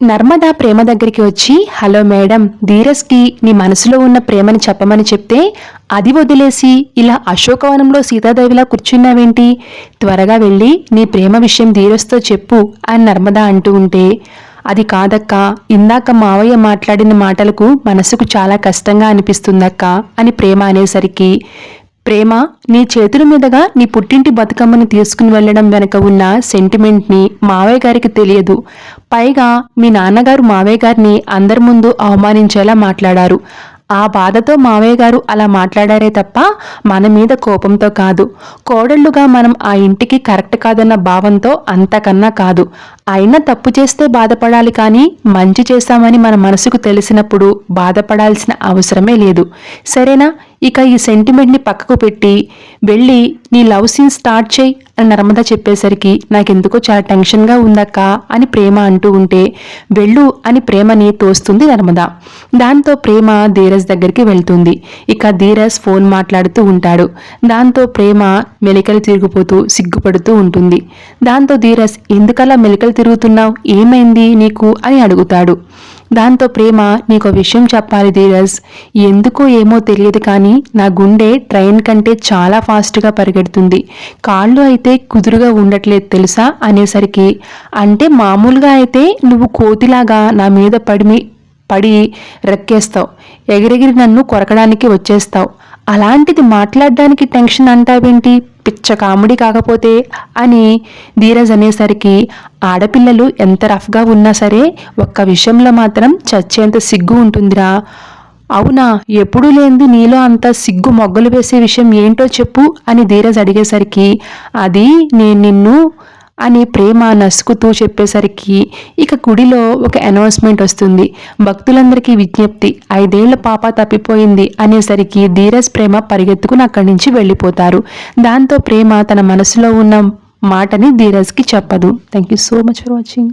నర్మద ప్రేమ దగ్గరికి వచ్చి hello madam ధీరస్కి నీ మనసులో ఉన్న ప్రేమని చెప్పమని చెప్తే అది వదిలేసి ఇలా అశోకవనంలో సీతాదేవిలా కూర్చున్నావేంటి? త్వరగా వెళ్ళి నీ ప్రేమ విషయం ధీరస్తో చెప్పు అని నర్మద అంటూ ఉంటే అది కాదక్క ఇందాక మావయ్య మాట్లాడిన మాటలకు మనసుకు చాలా కష్టంగా అనిపిస్తుందక్క అని ప్రేమ అనేసరికి ప్రేమ నీ చేతుల మీదుగా నీ పుట్టింటి బతుకమ్మను తీసుకుని వెళ్ళడం వెనక ఉన్న సెంటిమెంట్ని మావయ్య గారికి తెలియదు. పైగా మీ నాన్నగారు మావయ్య గారిని అందరి ముందు అవమానించేలా మాట్లాడారు. ఆ బాధతో మావయ్య గారు అలా మాట్లాడారే తప్ప మన మీద కోపంతో కాదు. కోడళ్ళుగా మనం ఆ ఇంటికి కరెక్ట్ కాదన్న భావంతో అంతకన్నా కాదు. అయినా తప్పు చేస్తే బాధపడాలి కానీ మంచి చేశామని మన మనసుకు తెలిసినప్పుడు బాధపడాల్సిన అవసరమే లేదు. సరేనా? ఇక ఈ సెంటిమెంట్ని పక్కకు పెట్టి వెళ్ళి నీ లవ్ సీన్ స్టార్ట్ చేయి అని నర్మద చెప్పేసరికి నాకెందుకో చాలా టెన్షన్గా ఉందక్క అని ప్రేమ అంటూ ఉంటే వెళ్ళు అని ప్రేమని తోస్తుంది నర్మద. దాంతో ప్రేమ ధీరజ్ దగ్గరికి వెళ్తుంది. ఇక ధీరజ్ ఫోన్ మాట్లాడుతూ ఉంటాడు. దాంతో ప్రేమ మెలికలు తిరిగిపోతూ సిగ్గుపడుతూ ఉంటుంది. దాంతో ధీరజ్ ఎందుకలా మెలికలు తిరుగుతున్నావు? ఏమైంది నీకు? అని అడుగుతాడు. దాంతో ప్రేమ నీకు విషయం చెప్పాలి ధీరజ్. ఎందుకో ఏమో తెలియదు కానీ నా గుండె ట్రైన్ కంటే చాలా ఫాస్ట్గా పరిగెడుతుంది. కాళ్ళు అయితే కుదురుగా ఉండట్లేదు తెలుసా అనేసరికి అంటే మామూలుగా అయితే నువ్వు కోతిలాగా నా మీద పడిమి పడి రెక్కేస్తావు. ఎగిరెగిరి నన్ను కొరకడానికి వచ్చేస్తావు. అలాంటిది మాట్లాడడానికి టెన్షన్ అంటావేంటి? పిచ్చ కామెడీ కాకపోతే? అని ధీరజ్ అనేసరికి ఆడపిల్లలు ఎంత రఫ్గా ఉన్నా సరే ఒక్క విషయంలో మాత్రం చచ్చేంత సిగ్గు ఉంటుందిరా. అవునా? ఎప్పుడూ లేనిది నీలో అంత సిగ్గు మొగ్గలు వేసే విషయం ఏంటో చెప్పు అని ధీరజ్ అడిగేసరికి అది నేను నిన్ను అని ప్రేమ నసుకుతూ చెప్పేసరికి ఇక గుడిలో ఒక అనౌన్స్మెంట్ వస్తుంది. భక్తులందరికీ విజ్ఞప్తి ఐదేళ్ళ పాప తప్పిపోయింది అనేసరికి ధీరజ్ ప్రేమ పరిగెత్తుకుని అక్కడి నుంచి వెళ్ళిపోతారు. దాంతో ప్రేమ తన మనసులో ఉన్న మాటని ధీరజ్కి చెప్పదు. Thank you so much for watching